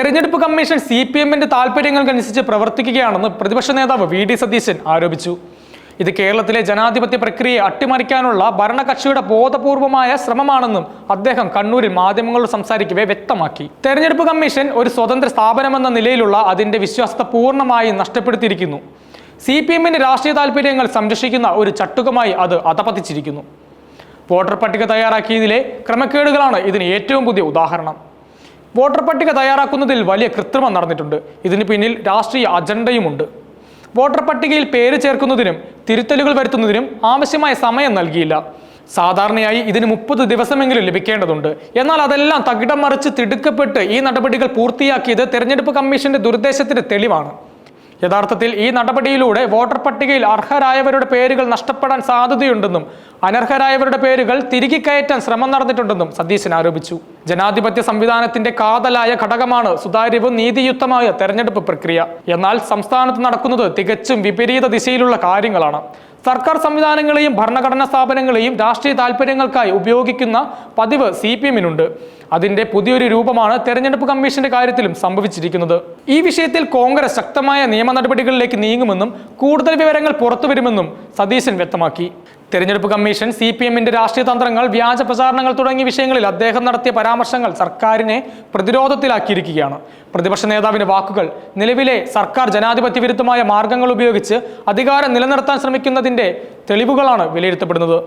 തെരഞ്ഞെടുപ്പ് commission C P എമ്മിന്റെ താല്പര്യങ്ങൾക്കനുസരിച്ച് പ്രവർത്തിക്കുകയാണെന്ന് പ്രതിപക്ഷ നേതാവ് വി ഡി സതീശൻ ആരോപിച്ചു. ഇത് കേരളത്തിലെ ജനാധിപത്യ പ്രക്രിയയെ അട്ടിമറിക്കാനുള്ള ഭരണകക്ഷിയുടെ ബോധപൂർവമായ ശ്രമമാണെന്നും അദ്ദേഹം കണ്ണൂരിൽ മാധ്യമങ്ങളോട് സംസാരിക്കവേ വ്യക്തമാക്കി. തെരഞ്ഞെടുപ്പ് കമ്മീഷൻ ഒരു സ്വതന്ത്ര സ്ഥാപനമെന്ന നിലയിലുള്ള അതിന്റെ വിശ്വാസത പൂർണമായി നഷ്ടപ്പെടുത്തിയിരിക്കുന്നു. സി പി എമ്മിന്റെ രാഷ്ട്രീയ താല്പര്യങ്ങൾ സംരക്ഷിക്കുന്ന ഒരു ചട്ടുകമായി അത് അധപതിച്ചിരിക്കുന്നു. വോട്ടർ പട്ടിക തയ്യാറാക്കിയതിലെ ക്രമക്കേടുകളാണ് ഇതിന് ഏറ്റവും പുതിയ ഉദാഹരണം. വോട്ടർ പട്ടിക തയ്യാറാക്കുന്നതിൽ വലിയ കൃത്രിമം നടന്നിട്ടുണ്ട്. ഇതിന് പിന്നിൽ രാഷ്ട്രീയ അജണ്ടയുമുണ്ട്. വോട്ടർ പട്ടികയിൽ പേര് ചേർക്കുന്നതിനും തിരുത്തലുകൾ വരുത്തുന്നതിനും ആവശ്യമായ സമയം നൽകിയില്ല. സാധാരണയായി ഇതിന് മുപ്പത് ദിവസമെങ്കിലും ലഭിക്കേണ്ടതുണ്ട്. എന്നാൽ അതെല്ലാം തകിടം മറിച്ച് തിടുക്കപ്പെട്ട് ഈ നടപടികൾ പൂർത്തിയാക്കിയത് തെരഞ്ഞെടുപ്പ് കമ്മീഷന്റെ ദുരുദ്ദേശത്തിന്റെ തെളിവാണ്. യഥാർത്ഥത്തിൽ ഈ നടപടിയിലൂടെ വോട്ടർ പട്ടികയിൽ അർഹരായവരുടെ പേരുകൾ നഷ്ടപ്പെടാൻ സാധ്യതയുണ്ടെന്നും അനർഹരായവരുടെ പേരുകൾ തിരികെ കയറ്റാൻ ശ്രമം നടന്നിട്ടുണ്ടെന്നും സതീശൻ ആരോപിച്ചു. ജനാധിപത്യ സംവിധാനത്തിന്റെ കാതലായ ഘടകമാണ് സുതാര്യവും നീതിയുക്തമായ തെരഞ്ഞെടുപ്പ് പ്രക്രിയ. എന്നാൽ സംസ്ഥാനത്ത് നടക്കുന്നത് തികച്ചും വിപരീത ദിശയിലുള്ള കാര്യങ്ങളാണ്. സർക്കാർ സംവിധാനങ്ങളെയും ഭരണഘടനാ സ്ഥാപനങ്ങളെയും രാഷ്ട്രീയ താല്പര്യങ്ങൾക്കായി ഉപയോഗിക്കുന്ന പതിവ് സി പി എമ്മിനുണ്ട്. അതിന്റെ പുതിയൊരു രൂപമാണ് തെരഞ്ഞെടുപ്പ് കമ്മീഷന്റെ കാര്യത്തിലും സംഭവിച്ചിരിക്കുന്നത്. ഈ വിഷയത്തിൽ കോൺഗ്രസ് ശക്തമായ നിയമ നടപടികളിലേക്ക് നീങ്ങുമെന്നും കൂടുതൽ വിവരങ്ങൾ പുറത്തുവരുമെന്നും സതീശൻ വ്യക്തമാക്കി. തെരഞ്ഞെടുപ്പ് കമ്മീഷൻ സി പി എമ്മിന്റെ രാഷ്ട്രീയ തന്ത്രങ്ങൾ വ്യാജ പ്രചാരണങ്ങൾ തുടങ്ങിയ വിഷയങ്ങളിൽ അദ്ദേഹം നടത്തിയ പരാമർശങ്ങൾ സർക്കാരിനെ പ്രതിരോധത്തിലാക്കിയിരിക്കുകയാണ്. പ്രതിപക്ഷ നേതാവിന്റെ വാക്കുകൾ നിലവിലെ സർക്കാർ ജനാധിപത്യ വിരുദ്ധമായ മാർഗങ്ങൾ ഉപയോഗിച്ച് അധികാരം നിലനിർത്താൻ ശ്രമിക്കുന്നതിന്റെ തെളിവുകളാണ് വിലയിരുത്തപ്പെടുന്നത്.